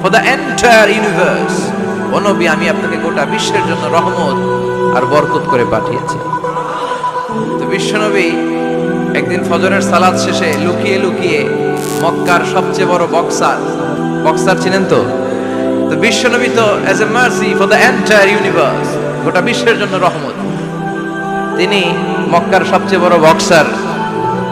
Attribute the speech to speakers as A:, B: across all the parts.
A: for the entire universe ও নবী, আমি আপনাকে গোটা বিশ্বের জন্য রহমত আর বরকত করে পাঠিয়েছি। তো বিশ্বনবী একদিন ফজরের সালাদ শেষে লুকিয়ে লুকিয়ে মক্কার সবচেয়ে বড় বক্সার বক্সার ছিলেন তো? তো বিশ্বনবী তো as a mercy for the entire universe গোটা বিশ্বের জন্য রহমত। তিনি মক্কার সবচেয়ে বড় বক্সার।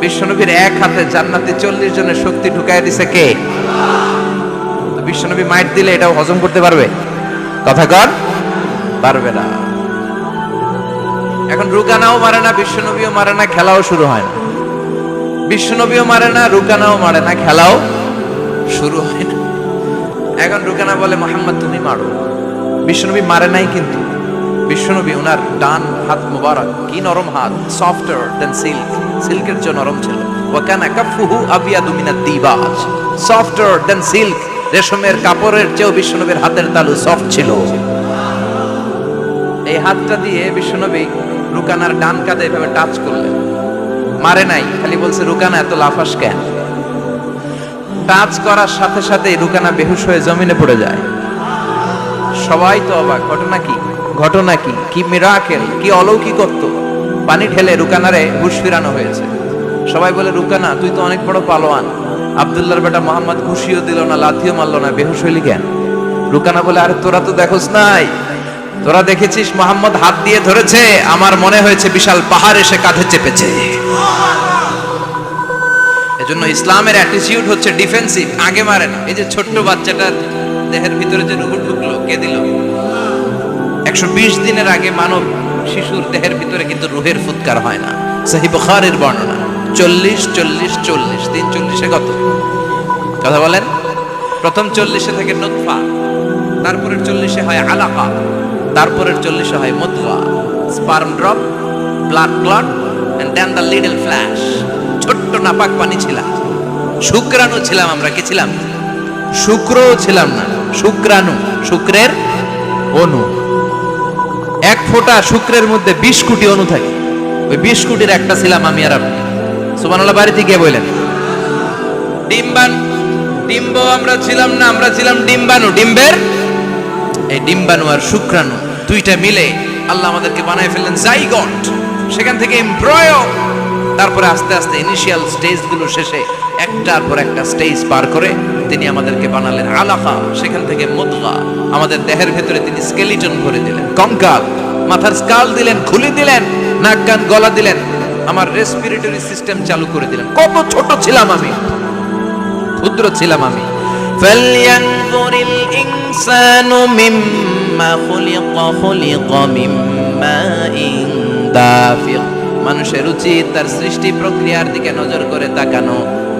A: বিশ্বনবীর এক হাতে জান্নাতে চল্লিশ জনের শক্তি ঢুকাই দিছে কে? বিশ্বনবী মাইট দিলে এটাও হজম করতে পারবে? কথা কর পারবে না। এখন রুকানাও মারে না, বিশ্বনবীও মারে না, খেলাও শুরু হয় না। বিশ্বনবীও মারে না, রুকানাও মারে না, খেলাও শুরু হয় না। এখন রুকানা বলে, মোহাম্মদ, তুমি মারো। বিশ্বনবী মারে নাই কিন্তু। বিশ্বনবী ওনার ডান হাত মুবারক, কি নরম হাত সফটার দেন সিল্ক সিল্কের চেয়ে নরম ছিল। ওয়াকানা কাফুহু আবিয়াদু মিনাদ দিবাজ সফটার দেন সিল্ক রেশমের কাপড়ের চেয়েও বিশ্বনবীর হাতের তালু সফট ছিল। এই হাতটা দিয়ে বিশ্বনবী রুকানার ডান কাঁধে এভাবে টাচ করলেন। মারে নাই, খালি বলছে, রুকানা, এত লাফাস কেন? টাচ করার সাথে সাথে রুকানা বেহুশ হয়ে জমিনে পড়ে যায়। সবাই তো অবাক, ঘটনা কি? ঘটনা কি? কি মিরাকেল কি অলৌকিকত্ব? পানি ঠেলে রুকানারে হুশ ফিরানো হয়েছে। সবাই বলে, রুকানা, তুই তো অনেক বড় পালোয়ান। আব্দুল্লাহর বেটা মোহাম্মদ ঘুষিও দিল না, লাথিও মারলো না বেহুশ হইলি কেন? রুকানা বলে, আরে, তোরা তো দেখোস নাই। তোরা দেখেছিস, মোহাম্মদ হাত দিয়ে ধরেছে, আমার মনে হয়েছে বিশাল পাহাড় এসে কাঁধে চেপেছে। এজন্য ইসলামের অ্যাটিটিউড হচ্ছে ডিফেন্সিভ আগে মারে না। এই যে ছোট্ট বাচ্চাটা, দেহের ভিতরে যে রুহু ঢুকলো, কে দিল? একশো বিশ দিনের আগে মানব শিশুর দেহের ভিতরে কিন্তু রুহের ফুৎকার হয় না। সাহি বুখারের বর্ণনা। চল্লিশ চল্লিশ চল্লিশ, তিন চল্লিশে কত? কথা বলেন। প্রথম চল্লিশে থেকে নুতফা, তারপরের চল্লিশে হয় আলাকা, তারপরের চল্লিশে হয় Matua sperm drop blood clot and then the little flesh ছোট্ট নাপাক পানি ছিলাম। শুক্রাণু ছিলাম আমরা, কি ছিলাম? শুক্রও ছিলাম না। শুক্রাণু, শুক্রের অনু। ফোঁটা শুক্রের মধ্যে বিশ কোটি অনু থাকে। ওই বিশ কোটির একটা ছিলাম আমি আর আপনি। সুবানুল্লাহ বাড়িতে গিয়ে বললেন ডিম্বান ডিম্ব আমরা ছিলাম না, আমরা ছিলাম ডিম্বাণু। ডিম্বের? এই ডিম্বাণু আর শুক্রাণু দুইটা মিলে আল্লাহ আমাদেরকে বানায় ফেললেন জাইগট সেখান থেকে এমব্রয়। তারপরে আস্তে আস্তে ইনিশিয়াল স্টেজগুলো শেষে একটার পর একটা স্টেজ পার করে তিনি আমাদেরকে বানালেন আলাফা সেখান থেকে মুদগা। আমাদের দেহের ভেতরে তিনি স্কেলিটন করে দিলেন। কঙ্কাল। মাথার স্কাল দিলেন খুলে দিলেন নাক কান গলা দিলেন আমার রেসপিরেটরি সিস্টেম চালু করে দিলেন কত ছোট ছিলাম আমি ক্ষুদ্র ছিলাম আমি فلينظر الإنسان مما خلق خلق من ماء دافق মানুষের উচিত তার সৃষ্টি প্রক্রিয়ার দিকে নজর করে তাকানো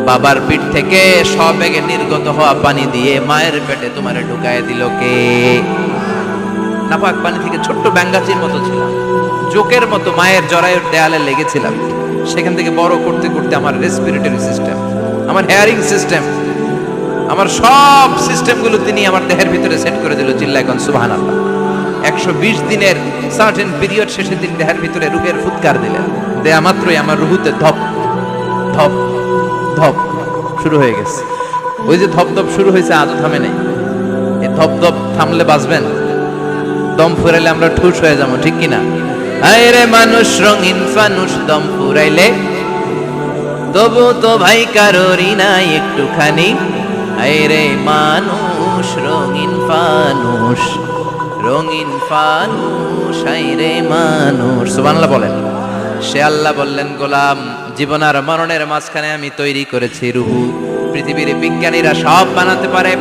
A: বাবার পিঠ থেকে সবেগে নির্গত হওয়া পানি দিয়ে মায়ের পেটে তোমারে ঢুকায় দিল কে নাপাক পানি থেকে ছোট্ট ব্যাঙ্গাচির মতো ছিলাম। জোকের মতো মায়ের জরায়ুর দেয়ালে লেগেছিলাম। সেখান থেকে বড় করতে করতে আমার রেসপিরেটরি সিস্টেম আমার হেয়ারিং সিস্টেম আমার সব সিস্টেমগুলো তিনি আমার দেহের ভিতরে সেট করে দিল জিল্লাগঞ্জ সুবাহান আল্লাহ একশো বিশ দিনের সার্টেন পিরিয়ড শেষে তিনি দেহের ভিতরে রুহের ফুৎকার দিলেন। দেয়া মাত্রই আমার রুহুতে ধপ ধপ ধপ শুরু হয়ে গেছে। ওই যে ধপ ধপ শুরু হয়েছে, আজও থামে নাই। এই ধপ ধপ থামলে বাঁচবেন? দম ফুরাইলে আমরা ঠুস হয়ে যাব, ঠিক কিনা আয় রে মানুষ রঙিন ফানুষ, দম ফুরাইলে। তবু তো ভাই কারোরই নাই একটুখানি। আয় রে মানুষ রঙিন ফানুষ রঙিন ফানুষ আয় রে মানুষ। সুবহানাল্লাহ বলেন। সে আল্লাহ বললেন, গোলাম, জীবন আর মরণের মাঝখানে আমি তৈরি করেছি রুহু। পৃথিবীর বিজ্ঞানীরা সব বানাতে পারে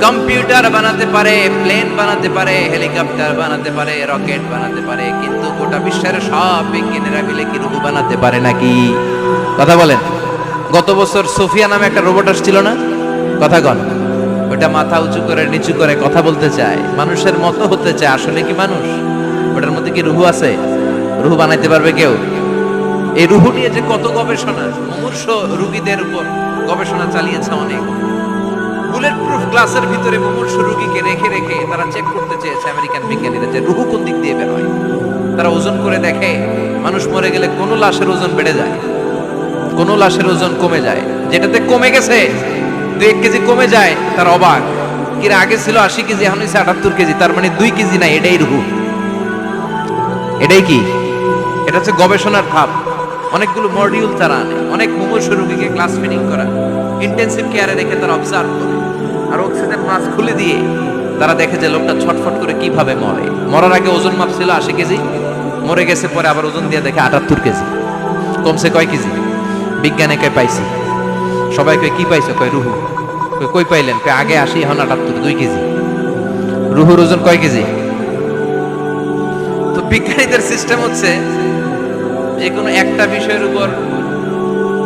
A: কম্পিউটার বানাতে পারে, প্লেন বানাতে পারে, হেলিকপ্টার বানাতে পারে, রকেট বানাতে পারে, কিন্তু গোটা বিশ্বের সব বিজ্ঞানীরা মিলে কি রুহু বানাতে পারে নাকি? কথা বলেন। গত বছর সোফিয়া নামে একটা রোবট আসছিল না? কথা কন। ওটা মাথা উঁচু করে, নিচু করে কথা বলতে চায়। মানুষের মতো হতে চায়। আসলে কি মানুষ? ওটার মধ্যে কি রুহু আছে? রুহু বানাইতে পারবে কেউ? এই রুহু নিয়ে যে কত গবেষণা, মুমূর্ষ রুগীদের উপর গবেষণা চালিয়েছে অনেক। বুলেট প্রুফ গ্লাসের ভিতরে মুমূর্ষ রুগীকে রেখে রেখে তারা চেক করতে চেয়েছে আমেরিকান বিজ্ঞানীরা যে রুহু কোন দিক দিয়ে তারা ওজন করে দেখে, মানুষ মরে গেলে কোন লাশের ওজন বেড়ে যায়, কোন লাশের ওজন কমে যায়। যেটাতে কমে গেছে দুই এক কেজি কমে যায়, তার অবাক। আগে ছিল আশি কেজি, এখন হয়েছে আটাত্তর কেজি, তার মানে দুই কেজি না এটাই রুহু। এটাই কি? এটা হচ্ছে গবেষণার ধাপ অনেকগুলো মডিউল তারা আনে, অনেক মুমূর্ষ রোগীকে ক্লাস ফিডিং করা। ইন্টেন্সিভ কেয়ারে রেখে তারা অবজার্ভ করে। আর অক্সিজেন মাস্ক খুলে দিয়ে তারা দেখে যে লোকটা ছটফট করে কীভাবে মরে। মরার আগে ওজন মাপ ছিল আশি কেজি, মরে গেছে পরে আবার ওজন দিয়ে দেখে আটাত্তর কেজি, কমছে কয় কেজি? বিজ্ঞানে কয় পাইছি? সবাই কয়, কি পাইছে? কয়, রুহু। কই পাইলেন? কয়, আগে আসি এখন আটাত্তর, দুই কেজি। রুহুর ওজন কয় কেজি? তো বিজ্ঞানীদের সিস্টেম হচ্ছে যে কোনো একটা বিষয়ের উপর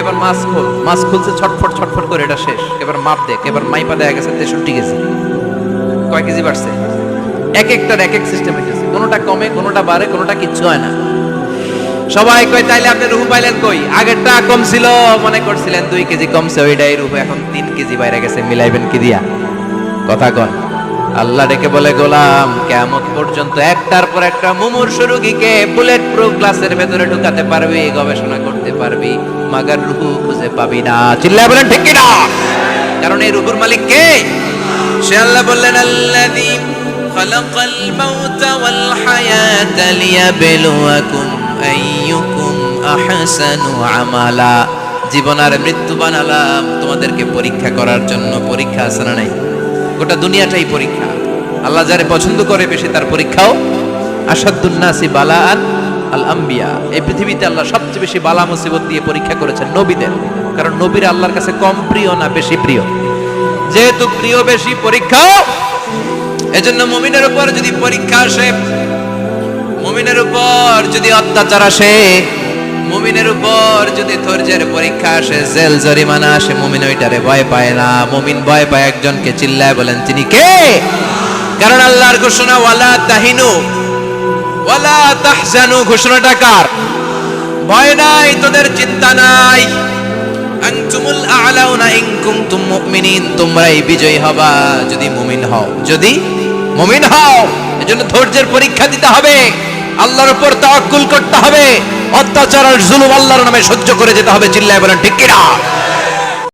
A: এবার মাছ খোল। মাছ খুলছে, ছটফট ছটফট করে, এটা শেষ। এবার মাপ দেখ, এবার গেছে তেষট্টি কয় কেজি বাড়ছে? এক একটার এক এক সিস্টেম কোনোটা কমে, কোনোটা বাড়ে, কোনোটা কিচ্ছু হয় না। সবাই কয়, তাইলে আপনি রুহু পাইলেন কই? আগেরটা কম ছিল, মনে করছিলেন দুই কেজি কমছে ওইটাই রুহু, এখন তিন কেজি বাইরে গেছে, মিলাইবেন কি দিয়া? কথা কন। আল্লাহ ডেকে বলে, গোলাম কেমন পর্যন্ত একটার পর একটা মুমূর্ষ রোগীকে বুলেট প্রুফ গ্লাসের ভেতরে ঢুকাতে পারবি, গবেষণা করতে পারবি, মাগার রুহু খুঁজে পাবি না। চিল্লায় বলেন, ঠিক না কারণ এই রুহুর মালিক কে? সে আল্লাহ বললেন, আল্লাযী মাউতা ওয়াল হায়াতা লিয়াবলুয়াকুম আইয়ুকুম আহসানু আমালা। জীবন আর মৃত্যু বানালাম তোমাদেরকে পরীক্ষা করার জন্য। পরীক্ষা আছে না নাই? গোটা দুনিয়াটাই পরীক্ষা। আল্লাহ যারে পছন্দ করে বেশি তার পরীক্ষাও। আসাদুন্নাসি বালাআন আল আম্বিয়া এই পৃথিবীতে আল্লাহ সবচেয়ে বেশি বালা মুসিবত দিয়ে পরীক্ষা করেছেন নবীদের। কারণ নবীরা আল্লাহর কাছে কম প্রিয় না বেশি প্রিয়? যেহেতু প্রিয় বেশি পরীক্ষাও এজন্য মুমিনের উপর যদি পরীক্ষা আসে, মুমিনের উপর যদি অত্যাচার আসে, মুমিনের উপর যদি ধৈর্যের পরীক্ষা আসে, জেল জরিমানা আসে, মুমিন ওইটারে ভয় পায় না। মুমিন ভয় পায় একজনকে, চিল্লায় বলেন, তিনি কে? কারণ আল্লাহর ঘোষণা, ওয়ালা তাহিনু। ঘোষণাটা কার? ভয় নাই, তোদের চিন্তা নাই। তোমরাই বিজয়ী হবা যদি মুমিন হও। যদি মুমিন ধৈর্যের পরীক্ষা দিতে হবে। আল্লাহর উপর তাওয়াক্কুল করতে হবে। অত্যাচার আর জুলুম আল্লাহর নামে সহ্য করে যেতে হবে, চিল্লায় বলেন, ঠিক কিনা?